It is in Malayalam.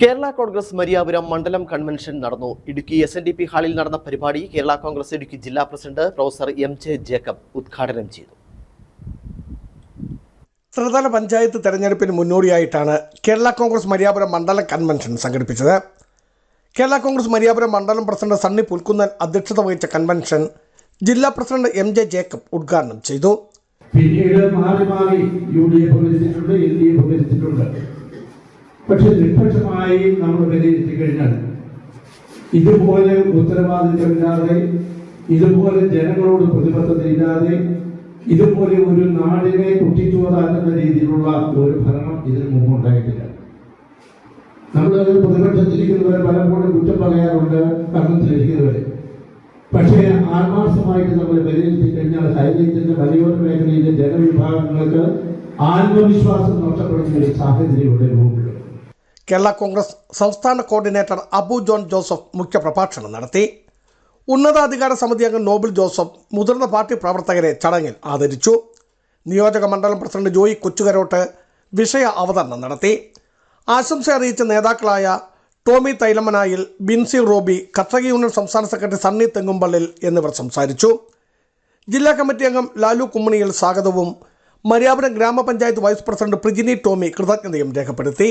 കേരള കോൺഗ്രസ് മരിയാപുരം മണ്ഡലം കൺവെൻഷൻ നടന്നു. Idukki S N D P ഹാളിൽ നടന്ന പരിപാടി കേരള കോൺഗ്രസ് ഇടുക്കി ജില്ലാ president professor M J Jacob ഉദ്ഘാടനം ചെയ്തു. ത്രിതല പഞ്ചായത്ത് തെരഞ്ഞെടുപ്പിന് മുന്നോടിയായിട്ടാണ് കേരള കോൺഗ്രസ് മരിയാപുരം മണ്ഡലം കൺവെൻഷൻ സംഘടിപ്പിച്ചത്. കേരള കോൺഗ്രസ് മരിയാപുരം മണ്ഡലം പ്രസിഡന്റ് സണ്ണി പുൽക്കുന്നൻ അധ്യക്ഷത വഹിച്ച കൺവെൻഷൻ ജില്ലാ പ്രസിഡന്റ് എം ജെ ജേക്കബ് ഉദ്ഘാടനം ചെയ്തു. പിന്നീട് മാറി മാറി യു ഡി എഫ് ഭരിച്ചിട്ടുണ്ട് എൽ ഡി എഫ് ഭരിച്ചിട്ടുണ്ട് പക്ഷെ നിഷ്പക്ഷമായി നമ്മൾ വിലയിരുത്തി കഴിഞ്ഞാൽ ഇതുപോലെ ഉത്തരവാദിത്തമില്ലാതെ ഇതുപോലെ ജനങ്ങളോട് പ്രതിബദ്ധതയില്ലാതെ ഇതുപോലെ ഒരു നാടിനെ കുട്ടിച്ചോറാക്കുന്ന രീതിയിലുള്ള ഒരു ഭരണം ഇതിന് മുമ്പ് ഉണ്ടായിട്ടില്ല. നമ്മൾ പ്രതിപക്ഷത്തിരിക്കുന്നവരെ പലപ്പോഴും കുറ്റം പറയാറുണ്ട് ഭരണത്തിലിരിക്കുന്നവരെ പക്ഷേ ആത്മാർത്ഥമായിട്ട് നമ്മൾ വിലയിരുത്തി കഴിഞ്ഞാൽ ഹൈലൈറ്റിന്റെ മലയോര മേഖലയിലെ ജനവിഭാഗങ്ങൾക്ക് ആത്മവിശ്വാസം നഷ്ടപ്പെടുന്ന ഒരു സാഹചര്യം ഇവിടെ രൂപപ്പെടും കേരള കോൺഗ്രസ് സംസ്ഥാന കോർഡിനേറ്റർ അബു ജോൺ ജോസഫ് മുഖ്യപ്രഭാഷണം നടത്തി. ഉന്നതാധികാര സമിതി അംഗം നോബിൾ ജോസഫ് മുതിർന്ന പാർട്ടി പ്രവർത്തകരെ ചടങ്ങിൽ ആദരിച്ചു. നിയോജക മണ്ഡലം പ്രസിഡന്റ് ജോയി കൊച്ചുകരോട്ട് വിഷയ അവതരണം നടത്തി. ആശംസ അറിയിച്ച നേതാക്കളായ ടോമി തൈലമനായിൽ ബിൻസി റോബി കർഷക യൂണിയൻ സംസ്ഥാന സെക്രട്ടറി സണ്ണി തെങ്ങുംപള്ളിൽ എന്നിവർ സംസാരിച്ചു. ജില്ലാ കമ്മിറ്റി അംഗം ലാലു കുമ്മണിയിൽ സ്വാഗതവും മര്യാപുരം ഗ്രാമപഞ്ചായത്ത് വൈസ് പ്രസിഡന്റ് പ്രിജിനി ടോമി കൃതജ്ഞതയും രേഖപ്പെടുത്തി.